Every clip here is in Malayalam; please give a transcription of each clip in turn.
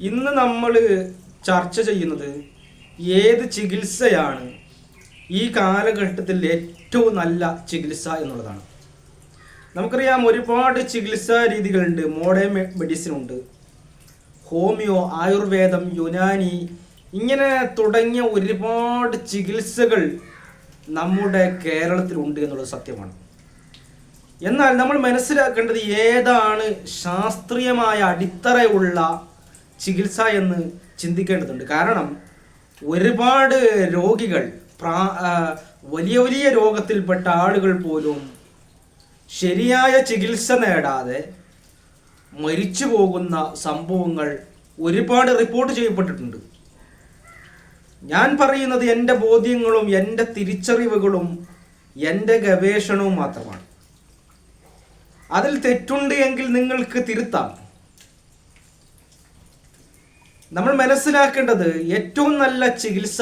ഇന്ന് നമ്മൾ ചർച്ച ചെയ്യുന്നത് ഏത് ചികിത്സയാണ്? ഈ കാലഘട്ടത്തിൽ ഏറ്റവും നല്ല ചികിത്സ എന്നുള്ളതാണ്. നമുക്കറിയാം ഒരുപാട് ചികിത്സാ രീതികളുണ്ട്. മോഡേൺ മെഡിസിൻ ഉണ്ട് ഹോമിയോ ആയുർവേദം യുനാനി ഇങ്ങനെ തുടങ്ങിയ ഒരുപാട് ചികിത്സകൾ നമ്മുടെ കേരളത്തിലുണ്ട് എന്നുള്ളത് സത്യമാണ്. എന്നാൽ നമ്മൾ മനസ്സിലാക്കേണ്ടത് ഏതാണ് ശാസ്ത്രീയമായ അടിത്തറയുള്ള ചികിത്സ എന്ന് ചിന്തിക്കേണ്ടതുണ്ട്. കാരണം ഒരുപാട് രോഗികൾ പ്രാ വലിയ വലിയ രോഗത്തിൽപ്പെട്ട ആളുകൾ പോലും ശരിയായ ചികിത്സ നേടാതെ മരിച്ചു പോകുന്ന സംഭവങ്ങൾ ഒരുപാട് റിപ്പോർട്ട് ചെയ്യപ്പെട്ടിട്ടുണ്ട്. ഞാൻ പറയുന്നത് എന്റെ ബോധ്യങ്ങളും എന്റെ തിരിച്ചറിവുകളും എന്റെ ഗവേഷണവും മാത്രമാണ്. അതിൽ തെറ്റുണ്ട് എങ്കിൽ നിങ്ങൾക്ക് തിരുത്താം. നമ്മൾ മനസ്സിലാക്കേണ്ടത് ഏറ്റവും നല്ല ചികിത്സ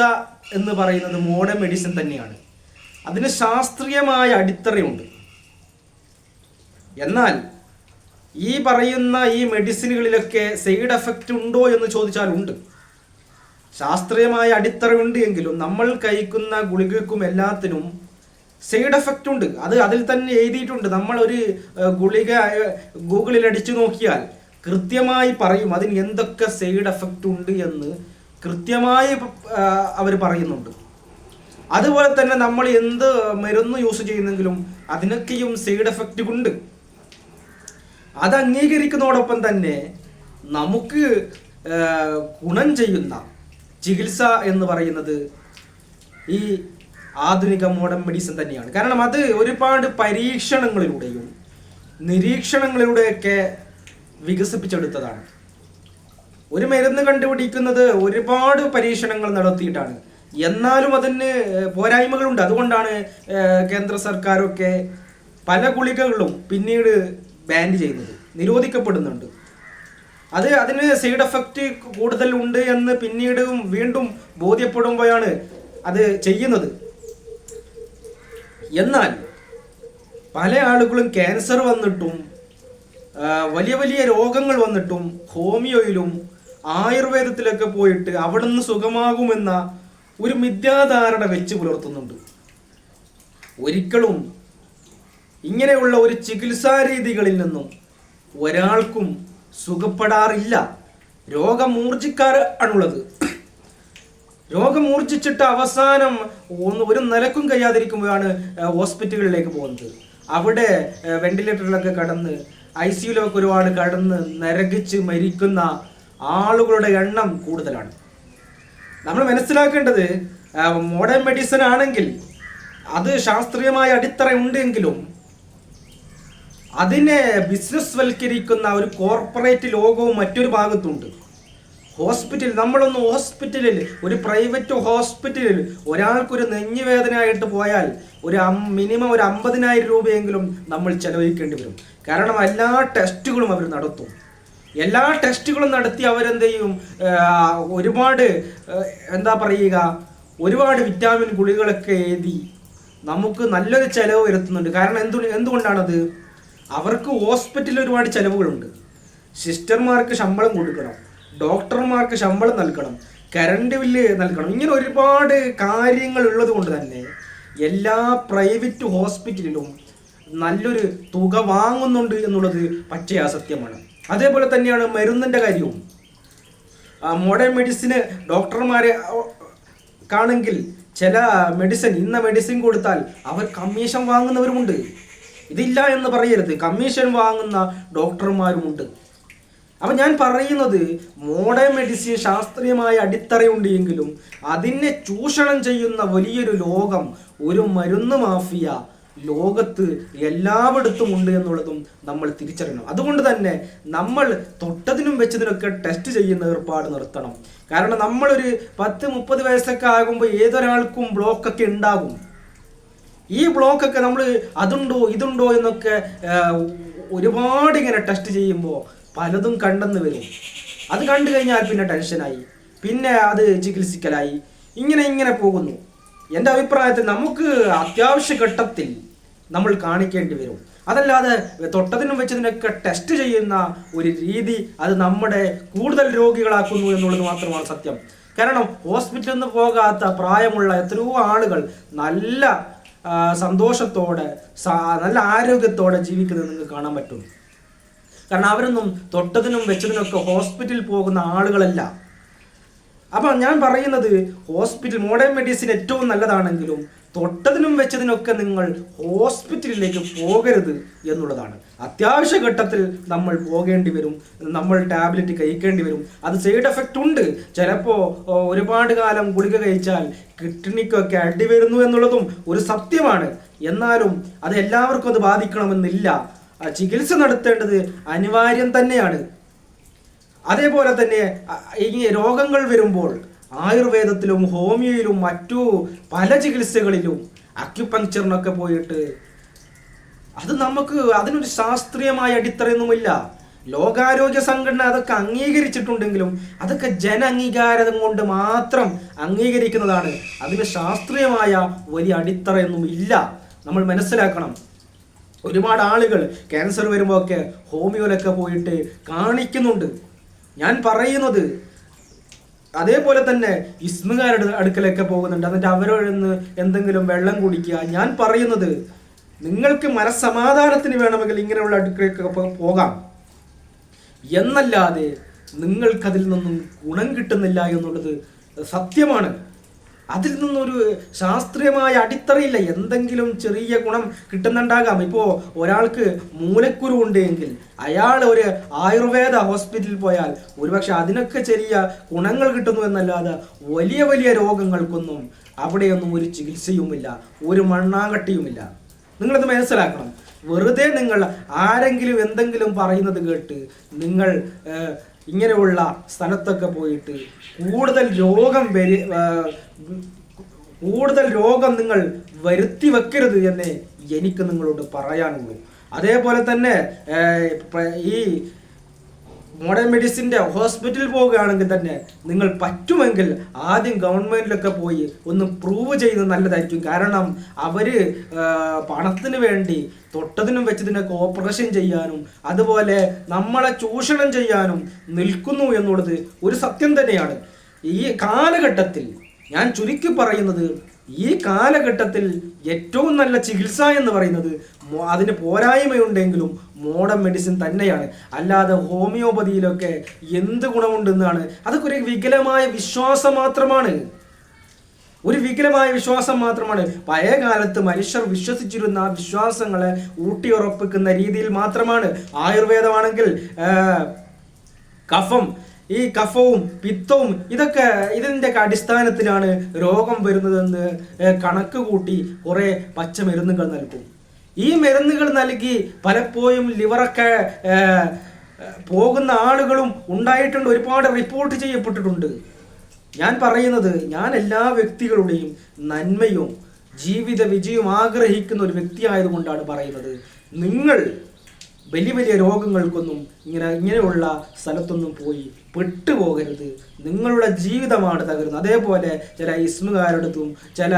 എന്ന് പറയുന്നത് മോഡേൺ മെഡിസിൻ തന്നെയാണ്. അതിന് ശാസ്ത്രീയമായ അടിത്തറയുണ്ട്. എന്നാൽ ഈ പറയുന്ന ഈ മെഡിസിനുകളിലൊക്കെ സൈഡ് എഫക്റ്റ് ഉണ്ടോ എന്ന് ചോദിച്ചാൽ ഉണ്ട്. ശാസ്ത്രീയമായ അടിത്തറയുണ്ട് എങ്കിലും നമ്മൾ കഴിക്കുന്ന ഗുളികൾക്കും എല്ലാത്തിനും സൈഡ് എഫക്റ്റ് ഉണ്ട്. അത് അതിൽ തന്നെ എഴുതിയിട്ടുണ്ട്. നമ്മൾ ഒരു ഗുളിക ഗൂഗിളിൽ അടിച്ചു നോക്കിയാൽ കൃത്യമായി പറയും അതിന് എന്തൊക്കെ സൈഡ് എഫക്റ്റ് ഉണ്ട് എന്ന് കൃത്യമായി അവർ പറയുന്നുണ്ട്. അതുപോലെ തന്നെ നമ്മൾ എന്ത് മരുന്ന് യൂസ് ചെയ്യുന്നെങ്കിലും അതിനൊക്കെയും സൈഡ് എഫക്റ്റ് ഉണ്ട്. അത് അംഗീകരിക്കുന്നതോടൊപ്പം തന്നെ നമുക്ക് ഗുണം ചെയ്യുന്ന ചികിത്സ എന്ന് പറയുന്നത് ഈ ആധുനിക മോഡേൺ മെഡിസിൻ തന്നെയാണ്. കാരണം അത് ഒരുപാട് പരീക്ഷണങ്ങളിലൂടെയും നിരീക്ഷണങ്ങളിലൂടെയൊക്കെ വികസിപ്പിച്ചെടുത്തതാണ്. ഒരു മരുന്ന് കണ്ടുപിടിക്കുന്നത് ഒരുപാട് പരീക്ഷണങ്ങൾ നടത്തിയിട്ടാണ്. എന്നാലും അതിന് പോരായ്മകളുണ്ട്. അതുകൊണ്ടാണ് കേന്ദ്ര സർക്കാരൊക്കെ പല ഗുളികകളും പിന്നീട് ബാൻ ചെയ്യുന്നത്. നിരോധിക്കപ്പെടുന്നുണ്ട്. അത് അതിന് സൈഡ് എഫക്റ്റ് കൂടുതൽ ഉണ്ട് എന്ന് പിന്നീട് വീണ്ടും ബോധ്യപ്പെടുമ്പോഴാണ് അത് ചെയ്യുന്നത്. എന്നാൽ പല ആളുകളും ക്യാൻസർ വന്നിട്ടും വലിയ വലിയ രോഗങ്ങൾ വന്നിട്ടും ഹോമിയോയിലും ആയുർവേദത്തിലൊക്കെ പോയിട്ട് അവിടെ നിന്ന് സുഖമാകുമെന്ന ഒരു മിഥ്യാധാരണ വെച്ച് പുലർത്തുന്നുണ്ട്. ഒരിക്കലും ഇങ്ങനെയുള്ള ഒരു ചികിത്സാ രീതികളിൽ നിന്നും ഒരാൾക്കും സുഖപ്പെടാറില്ല. രോഗം രോഗമൂർജിച്ചിട്ട് രോഗം മൂർജിച്ചിട്ട് അവസാനം ഒന്ന് ഒരു നിലക്കും കഴിയാതിരിക്കുമ്പോഴാണ് ഹോസ്പിറ്റലുകളിലേക്ക് പോകുന്നത്. അവിടെ വെന്റിലേറ്ററിലൊക്കെ കടന്ന് ഐ സിയുലൊക്കെ ഒരുപാട് കടന്ന് നരകിച്ച് മരിക്കുന്ന ആളുകളുടെ എണ്ണം കൂടുതലാണ്. നമ്മൾ മനസ്സിലാക്കേണ്ടത് മോഡേൺ മെഡിസിൻ ആണെങ്കിൽ അത് ശാസ്ത്രീയമായ അടിത്തറ ഉണ്ടെങ്കിലും അതിനെ ബിസിനസ് വൽക്കരിക്കുന്ന ഒരു കോർപ്പറേറ്റ് ലോകവും മറ്റൊരു ഭാഗത്തുണ്ട്. ഹോസ്പിറ്റൽ നമ്മളൊന്ന് ഹോസ്പിറ്റലിൽ ഒരു പ്രൈവറ്റ് ഹോസ്പിറ്റലിൽ ഒരാൾക്കൊരു നെഞ്ഞുവേദനയായിട്ട് പോയാൽ ഒരു മിനിമം ഒരു അമ്പതിനായിരം രൂപയെങ്കിലും നമ്മൾ ചെലവഴിക്കേണ്ടി വരും. കാരണം എല്ലാ ടെസ്റ്റുകളും അവർ നടത്തും. എല്ലാ ടെസ്റ്റുകളും നടത്തി അവരെന്ത് ചെയ്യും ഒരുപാട് എന്താ പറയുക ഒരുപാട് വിറ്റാമിൻ ഗുളികളൊക്കെ എഴുതി നമുക്ക് നല്ലൊരു ചിലവ് വരുത്തുന്നുണ്ട്. കാരണം എന്തു എന്തുകൊണ്ടാണത്? അവർക്ക് ഹോസ്പിറ്റലിൽ ഒരുപാട് ചിലവുകളുണ്ട്. സിസ്റ്റർമാർക്ക് ശമ്പളം കൊടുക്കണം. ഡോക്ടർമാർക്ക് ശമ്പളം നൽകണം. കറണ്ട് ബില്ല് നൽകണം. ഇങ്ങനെ ഒരുപാട് കാര്യങ്ങൾ ഉള്ളത് കൊണ്ട് തന്നെ എല്ലാ പ്രൈവറ്റ് ഹോസ്പിറ്റലിലും നല്ലൊരു തുക വാങ്ങുന്നുണ്ട് എന്നുള്ളത് പച്ചയാ സത്യമാണ്. അതേപോലെ തന്നെയാണ് മരുന്നിന്റെ കാര്യവും. മോഡേൺ മെഡിസിന് ഡോക്ടർമാരെ കാണെങ്കിൽ ചില മെഡിസിൻ ഇന്ന മെഡിസിൻ കൊടുത്താൽ അവർ കമ്മീഷൻ വാങ്ങുന്നവരുമുണ്ട്. ഇതില്ല എന്ന് പറയരുത്. കമ്മീഷൻ വാങ്ങുന്ന ഡോക്ടർമാരുമുണ്ട് അപ്പം ഞാൻ പറയുന്നത് മോഡേൺ മെഡിസിൻ ശാസ്ത്രീയമായ അടിത്തറയുണ്ട് എങ്കിലും അതിനെ ചൂഷണം ചെയ്യുന്ന വലിയൊരു ലോകം ഒരു മരുന്ന് മാഫിയ ലോകത്ത് എല്ലായിടത്തും ഉണ്ട് എന്നുള്ളതും നമ്മൾ തിരിച്ചറിയണം. അതുകൊണ്ട് തന്നെ നമ്മൾ തൊട്ടതിനും വെച്ചതിനൊക്കെ ടെസ്റ്റ് ചെയ്യുന്ന ഏർപ്പാട് നിർത്തണം. കാരണം നമ്മളൊരു പത്ത് മുപ്പത് വയസ്സൊക്കെ ആകുമ്പോൾ ഏതൊരാൾക്കും ബ്ലോക്കൊക്കെ ഉണ്ടാകും. ഈ ബ്ലോക്കൊക്കെ നമ്മൾ അതുണ്ടോ ഇതുണ്ടോ എന്നൊക്കെ ഒരുപാട് ഇങ്ങനെ ടെസ്റ്റ് ചെയ്യുമ്പോൾ പലതും കണ്ടെന്ന് വരും. അത് കണ്ടു കഴിഞ്ഞാൽ പിന്നെ ടെൻഷനായി പിന്നെ അത് ചികിത്സിക്കലായി. ഇങ്ങനെ ഇങ്ങനെ പോകുന്നു. എന്റെ അഭിപ്രായത്തിൽ നമുക്ക് അത്യാവശ്യ ഘട്ടത്തിൽ നമ്മൾ കാണിക്കേണ്ടി വരും. അതല്ലാതെ തൊട്ടതിനും വെച്ചതിനൊക്കെ ടെസ്റ്റ് ചെയ്യുന്ന ഒരു രീതി അത് നമ്മുടെ കൂടുതൽ രോഗികളാക്കുന്നു എന്നുള്ളത് മാത്രമാണ് സത്യം. കാരണം ഹോസ്പിറ്റലിൽ നിന്ന് പോകാത്ത പ്രായമുള്ള എത്രയോ ആളുകൾ നല്ല സന്തോഷത്തോടെ നല്ല ആരോഗ്യത്തോടെ ജീവിക്കുന്നത് നിങ്ങൾക്ക് കാണാൻ പറ്റും. കാരണം അവരൊന്നും തൊട്ടതിനും വെച്ചതിനൊക്കെ ഹോസ്പിറ്റലിൽ പോകുന്ന ആളുകളല്ല. അപ്പൊ ഞാൻ പറയുന്നത് ഹോസ്പിറ്റൽ മോഡേൺ മെഡിസിൻ ഏറ്റവും നല്ലതാണെങ്കിലും തൊട്ടതിനും വെച്ചതിനൊക്കെ നിങ്ങൾ ഹോസ്പിറ്റലിലേക്ക് പോകരുത് എന്നുള്ളതാണ്. അത്യാവശ്യ ഘട്ടത്തിൽ നമ്മൾ പോകേണ്ടി വരും നമ്മൾ ടാബ്ലറ്റ് കഴിക്കേണ്ടി വരും. അത് സൈഡ് എഫക്റ്റ് ഉണ്ട്. ചിലപ്പോൾ ഒരുപാട് കാലം ഗുളിക കഴിച്ചാൽ കിഡ്നിക്കൊക്കെ അടി വരുന്നു എന്നുള്ളതും ഒരു സത്യമാണ്. എന്നാലും അത് എല്ലാവർക്കും അത് ബാധിക്കണമെന്നില്ല. ചികിത്സ നടത്തേണ്ടത് അനിവാര്യം തന്നെയാണ്. അതേപോലെ തന്നെ ഈ രോഗങ്ങൾ വരുമ്പോൾ ആയുർവേദത്തിലും ഹോമിയോയിലും മറ്റു പല ചികിത്സകളിലും അക്യുപങ്ക്ചറിനൊക്കെ പോയിട്ട് അത് നമുക്ക് അതിനൊരു ശാസ്ത്രീയമായ അടിത്തറയൊന്നുമില്ല. ലോകാരോഗ്യ സംഘടന അതൊക്കെ അംഗീകരിച്ചിട്ടുണ്ടെങ്കിലും അതൊക്കെ ജന അംഗീകാരം കൊണ്ട് മാത്രം അംഗീകരിക്കുന്നതാണ്. അതിന് ശാസ്ത്രീയമായ വലിയ അടിത്തറയൊന്നും ഇല്ല നമ്മൾ മനസ്സിലാക്കണം. ഒരുപാട് ആളുകൾ ക്യാൻസർ വരുമ്പോൾ ഒക്കെ ഹോമിയോയിലൊക്കെ പോയിട്ട് കാണിക്കുന്നുണ്ട്. ഞാൻ പറയുന്നത് അതേപോലെ തന്നെ ഇസ്മുകാരുടെ അടുക്കലൊക്കെ പോകുന്നുണ്ട്. എന്നിട്ട് അവരോട് എന്തെങ്കിലും വെള്ളം കുടിക്കുക. ഞാൻ പറയുന്നത് നിങ്ങൾക്ക് മനസ്സമാധാനത്തിന് വേണമെങ്കിൽ ഇങ്ങനെയുള്ള അടുക്കളയൊക്കെ പോ- പോകാം. എന്നല്ലാതെ നിങ്ങൾക്കതിൽ നിന്നും ഗുണം കിട്ടുന്നില്ല എന്നുള്ളത് സത്യമാണ്. അതിൽ നിന്നൊരു ശാസ്ത്രീയമായ അടിത്തറയില്ല. എന്തെങ്കിലും ചെറിയ ഗുണം കിട്ടുന്നുണ്ടാകാം. ഇപ്പോൾ ഒരാൾക്ക് മൂലക്കുരു ഉണ്ട് എങ്കിൽ അയാൾ ഒരു ആയുർവേദ ഹോസ്പിറ്റലിൽ പോയാൽ ഒരുപക്ഷെ അതിനൊക്കെ ചെറിയ ഗുണങ്ങൾ കിട്ടുന്നു എന്നല്ലാതെ വലിയ വലിയ രോഗങ്ങൾക്കൊന്നും അവിടെയൊന്നും ഒരു ചികിത്സയുമില്ല ഒരു മണ്ണാങ്കട്ടിയുമില്ല. നിങ്ങളത് മനസ്സിലാക്കണം. വെറുതെ നിങ്ങൾ ആരെങ്കിലും എന്തെങ്കിലും പറയുന്നത് കേട്ട് നിങ്ങൾ ഇങ്ങനെയുള്ള സ്ഥലത്തൊക്കെ പോയിട്ട് കൂടുതൽ രോഗം വരി കൂടുതൽ രോഗം നിങ്ങൾ വരുത്തി വെക്കരുത് എന്നേ എനിക്ക് നിങ്ങളോട് പറയാനുള്ളൂ. അതേപോലെ തന്നെ ഈ മോഡേൺ മെഡിസിന്റെ ഹോസ്പിറ്റലിൽ പോവുകയാണെങ്കിൽ തന്നെ നിങ്ങൾ പറ്റുമെങ്കിൽ ആദ്യം ഗവൺമെന്റിലൊക്കെ പോയി ഒന്ന് പ്രൂവ് ചെയ്യുന്നത് നല്ലതായിരിക്കും. കാരണം അവർ പണത്തിന് വേണ്ടി തൊട്ടതിനും വെച്ചതിനൊക്കെ ഓപ്പറേഷൻ ചെയ്യാനും അതുപോലെ നമ്മളെ ചൂഷണം ചെയ്യാനും നിൽക്കുന്നു എന്നുള്ളത് ഒരു സത്യം തന്നെയാണ്. ഈ കാലഘട്ടത്തിൽ ഞാൻ ചുരുക്കി പറയുന്നത് ഈ കാലഘട്ടത്തിൽ ഏറ്റവും നല്ല ചികിത്സ എന്ന് പറയുന്നത് അതിന് പോരായ്മയുണ്ടെങ്കിലും മോഡേൺ മെഡിസിൻ തന്നെയാണ്. അല്ലാതെ ഹോമിയോപ്പതിയിലൊക്കെ എന്ത് ഗുണമുണ്ടെന്നാണ്? അതൊക്കെ ഒരു വികലമായ വിശ്വാസം മാത്രമാണ്. ഒരു വികലമായ വിശ്വാസം മാത്രമാണ്. പഴയ കാലത്ത് മനുഷ്യർ വിശ്വസിച്ചിരുന്ന ആ വിശ്വാസങ്ങളെ ഊട്ടിയുറപ്പിക്കുന്ന രീതിയിൽ മാത്രമാണ്. ആയുർവേദമാണെങ്കിൽ കഫം ഈ കഫവും പിത്തവും ഇതൊക്കെ ഇതിന്റെ അടിസ്ഥാനത്തിലാണ് രോഗം വരുന്നതെന്ന് കണക്ക് കൂട്ടി കുറേ പച്ചമരുന്നുകൾ നൽകും. ഈ മരുന്നുകൾ നൽകി പലപ്പോഴും ലിവറൊക്കെ പോകുന്ന ആളുകളും ഉണ്ടായിട്ടുണ്ട്. ഒരുപാട് റിപ്പോർട്ട് ചെയ്യപ്പെട്ടിട്ടുണ്ട്. ഞാൻ പറയുന്നത് ഞാൻ എല്ലാ വ്യക്തികളുടെയും നന്മയും ജീവിത വിജയവും ആഗ്രഹിക്കുന്ന ഒരു വ്യക്തിയായതുകൊണ്ടാണ് പറയുന്നത്. നിങ്ങൾ വലിയ വലിയ രോഗങ്ങൾക്കൊന്നും ഇങ്ങനെ ഇങ്ങനെയുള്ള സ്ഥലത്തൊന്നും പോയി പെട്ടുപോകരുത്. നിങ്ങളുടെ ജീവിതമാണ് തകരുന്നത്. അതേപോലെ ചില ഇസ്മുകാരടുത്തും ചില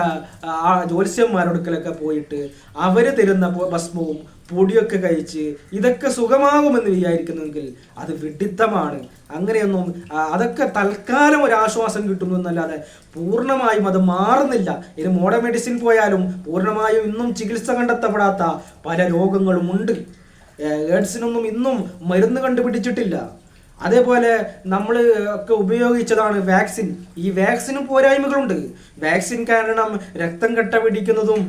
ജ്യോത്സ്യന്മാരടുക്കലൊക്കെ പോയിട്ട് അവർ തരുന്ന ഭസ്മവും പൊടിയൊക്കെ കഴിച്ച് ഇതൊക്കെ സുഖമാകുമെന്ന് വിചാരിക്കുന്നെങ്കിൽ അത് വിഡിത്തമാണ്. അങ്ങനെയൊന്നും അതൊക്കെ തൽക്കാലം ഒരു ആശ്വാസം കിട്ടുന്നു എന്നല്ലാതെ പൂർണമായും അത് മാറുന്നില്ല. ഇനി മോഡേൺ മെഡിസിൻ പോയാലും പൂർണമായും ഇന്നും ചികിത്സ കണ്ടെത്തപ്പെടാത്ത പല രോഗങ്ങളും ഉണ്ട്. എയ്ഡ്സിനൊന്നും ഇന്നും മരുന്ന് കണ്ടുപിടിച്ചിട്ടില്ല. അതേപോലെ നമ്മൾ ഒക്കെ ഉപയോഗിച്ചതാണ് വാക്സിൻ. ഈ വാക്സിനും പോരായ്മകളുണ്ട്. വാക്സിൻ കാരണം രക്തം കട്ട പിടിക്കുന്നതും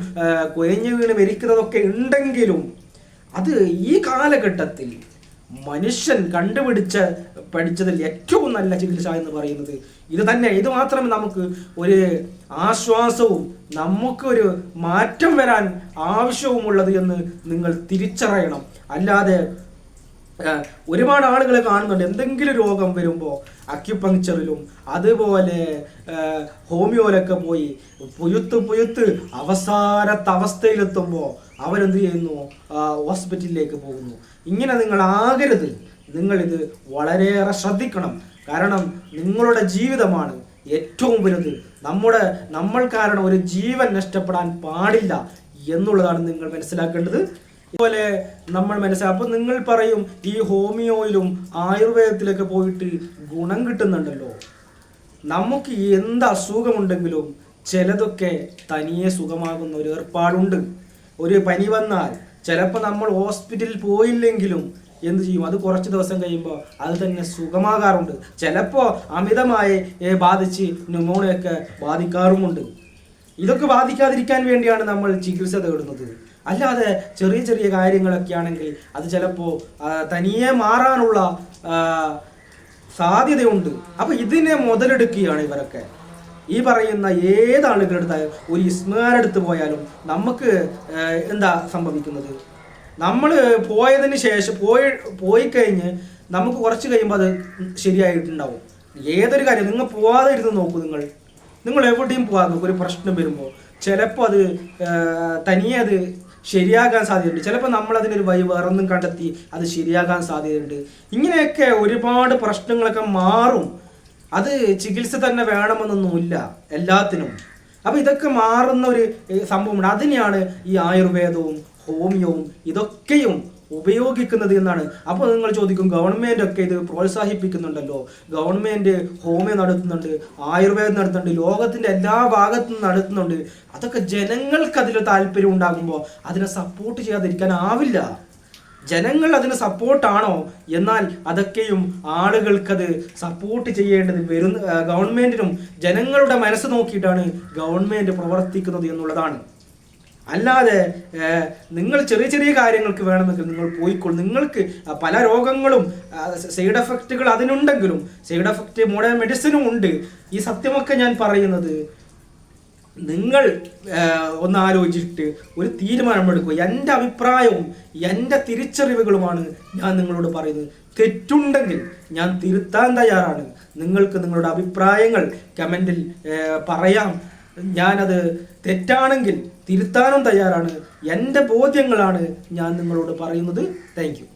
കുഴഞ്ഞു വീണ് മരിക്കുന്നതൊക്കെ ഉണ്ടെങ്കിലും അത് ഈ കാലഘട്ടത്തിൽ മനുഷ്യൻ കണ്ടുപിടിച്ച് പഠിച്ചതിൽ ഏറ്റവും നല്ല ചികിത്സ എന്ന് പറയുന്നത് ഇത് തന്നെ. ഇത് മാത്രമേ നമുക്ക് ഒരു ആശ്വാസവും നമുക്കൊരു മാറ്റം വരാൻ ആവശ്യവുമുള്ളത് എന്ന് നിങ്ങൾ തിരിച്ചറിയണം. അല്ലാതെ ഒരുപാട് ആളുകളെ കാണുന്നുണ്ട്. എന്തെങ്കിലും രോഗം വരുമ്പോൾ അക്യുപങ്ക്ചറിലും അതുപോലെ ഹോമിയോയിലൊക്കെ പോയി പുയുത്ത് പുയുത്ത് അവസാനത്തെ അവസ്ഥയിലെത്തുമ്പോൾ അവരെന്ത് ചെയ്യുന്നു? ഹോസ്പിറ്റലിലേക്ക് പോകുന്നു. ഇങ്ങനെ നിങ്ങൾ ആകരുത്. നിങ്ങളിത് വളരെയേറെ ശ്രദ്ധിക്കണം. കാരണം നിങ്ങളുടെ ജീവിതമാണ് ഏറ്റവും വലുത്. നമ്മുടെ നമ്മൾ കാരണം ഒരു ജീവൻ നഷ്ടപ്പെടാൻ പാടില്ല എന്നുള്ളതാണ് നിങ്ങൾ മനസ്സിലാക്കേണ്ടത്. ഇതുപോലെ നമ്മൾ മനസ്സിലാക്കും അപ്പോൾ നിങ്ങൾ പറയും ഈ ഹോമിയോയിലും ആയുർവേദത്തിലൊക്കെ പോയിട്ട് ഗുണം കിട്ടുന്നുണ്ടല്ലോ. നമുക്ക് എന്ത് അസുഖമുണ്ടെങ്കിലും ചിലതൊക്കെ തനിയെ സുഖമാകുന്ന ഒരു ഏർപ്പാടുണ്ട്. ഒരു പനി വന്നാൽ ചിലപ്പോൾ നമ്മൾ ഹോസ്പിറ്റലിൽ പോയില്ലെങ്കിലും എന്ത് ചെയ്യും? അത് കുറച്ച് ദിവസം കഴിയുമ്പോൾ അത് തന്നെ സുഖമാകാറുണ്ട്. ചിലപ്പോൾ അമിതമായി ബാധിച്ച് ന്യൂമോണിയൊക്കെ ബാധിക്കാറുമുണ്ട്. ഇതൊക്കെ ബാധിക്കാതിരിക്കാൻ വേണ്ടിയാണ് നമ്മൾ ചികിത്സ തേടുന്നത്. അല്ലാതെ ചെറിയ ചെറിയ കാര്യങ്ങളൊക്കെ ആണെങ്കിൽ അത് ചിലപ്പോൾ തനിയെ മാറാനുള്ള സാധ്യതയുണ്ട്. അപ്പോൾ ഇതിനെ മുതലെടുക്കുകയാണ് ഇവരൊക്കെ. ഈ പറയുന്ന ഏത് ആളുകളുടെ ഒരു ഇസ്മാരെടുത്ത് പോയാലും നമുക്ക് എന്താ സംഭവിക്കുന്നത്? നമ്മൾ പോയതിന് ശേഷം പോയി പോയി കഴിഞ്ഞ് നമുക്ക് കുറച്ച് കഴിയുമ്പോൾ അത് ശരിയായിട്ടുണ്ടാവും. ഏതൊരു കാര്യം നിങ്ങൾ പോവാതെ ഇരുന്ന് നോക്കൂ നിങ്ങൾ. നിങ്ങൾ എവിടെയും പോകാതെ നോക്കും. ഒരു പ്രശ്നം വരുമ്പോൾ ചിലപ്പോൾ അത് തനിയെ അത് ശരിയാകാൻ സാധ്യതയുണ്ട്. ചിലപ്പോൾ നമ്മൾ അതിനൊരു വഴി വേറൊന്നും കണ്ടെത്തി അത് ശരിയാകാൻ സാധ്യതയുണ്ട്. ഇങ്ങനെയൊക്കെ ഒരുപാട് പ്രശ്നങ്ങളൊക്കെ മാറും. അത് ചികിത്സ തന്നെ വേണമെന്നൊന്നുമില്ല എല്ലാത്തിനും. അപ്പൊ ഇതൊക്കെ മാറുന്ന ഒരു സംഭവമാണ് സംഭവമുണ്ട്. അതിനെയാണ് ഈ ആയുർവേദവും ഹോമിയോവും ഇതൊക്കെയും ഉപയോഗിക്കുന്നത് എന്നാണ്. അപ്പോൾ നിങ്ങൾ ചോദിക്കും ഗവൺമെന്റ് ഒക്കെ ഇത് പ്രോത്സാഹിപ്പിക്കുന്നുണ്ടല്ലോ. ഗവൺമെന്റ് ഹോമിയോ നടത്തുന്നുണ്ട് ആയുർവേദം നടത്തുന്നുണ്ട് ലോകത്തിന്റെ എല്ലാ ഭാഗത്തും നടത്തുന്നുണ്ട്. അതൊക്കെ ജനങ്ങൾക്ക് അതിൽ താല്പര്യം ഉണ്ടാകുമ്പോൾ അതിനെ സപ്പോർട്ട് ചെയ്യാതിരിക്കാനാവില്ല ജനങ്ങൾ അതിന് സപ്പോർട്ടാണോ? എന്നാൽ അതൊക്കെയും ആളുകൾക്കത് സപ്പോർട്ട് ചെയ്യേണ്ടത് വരുന്ന ഗവൺമെന്റിനും ജനങ്ങളുടെ മനസ്സ് നോക്കിയിട്ടാണ് ഗവൺമെന്റ് പ്രവർത്തിക്കുന്നത് എന്നുള്ളതാണ്. അല്ലാതെ നിങ്ങൾ ചെറിയ ചെറിയ കാര്യങ്ങൾക്ക് വേണമെങ്കിൽ നിങ്ങൾ പോയിക്കോളും നിങ്ങൾക്ക് പല രോഗങ്ങളും സൈഡ് എഫക്റ്റുകൾ അതിനുണ്ടെങ്കിലും സൈഡ് എഫക്റ്റ് മോഡേൺ മെഡിസിനും ഉണ്ട്. ഈ സത്യമൊക്കെ ഞാൻ പറയുന്നത് നിങ്ങൾ ഒന്ന് ആലോചിച്ചിട്ട് ഒരു തീരുമാനമെടുക്കുക. എന്റെ അഭിപ്രായവും എന്റെ തിരിച്ചറിവുകളുമാണ് ഞാൻ നിങ്ങളോട് പറയുന്നത്. തെറ്റുണ്ടെങ്കിൽ ഞാൻ തിരുത്താൻ തയ്യാറാണ്. നിങ്ങൾക്ക് നിങ്ങളുടെ അഭിപ്രായങ്ങൾ കമന്റിൽ പറയാം. ഞാനത് തെറ്റാണെങ്കിൽ തിരുത്താനും തയ്യാറാണ്. എന്റെ ബോധ്യങ്ങളാണ് ഞാൻ നിങ്ങളോട് പറയുന്നത്. താങ്ക്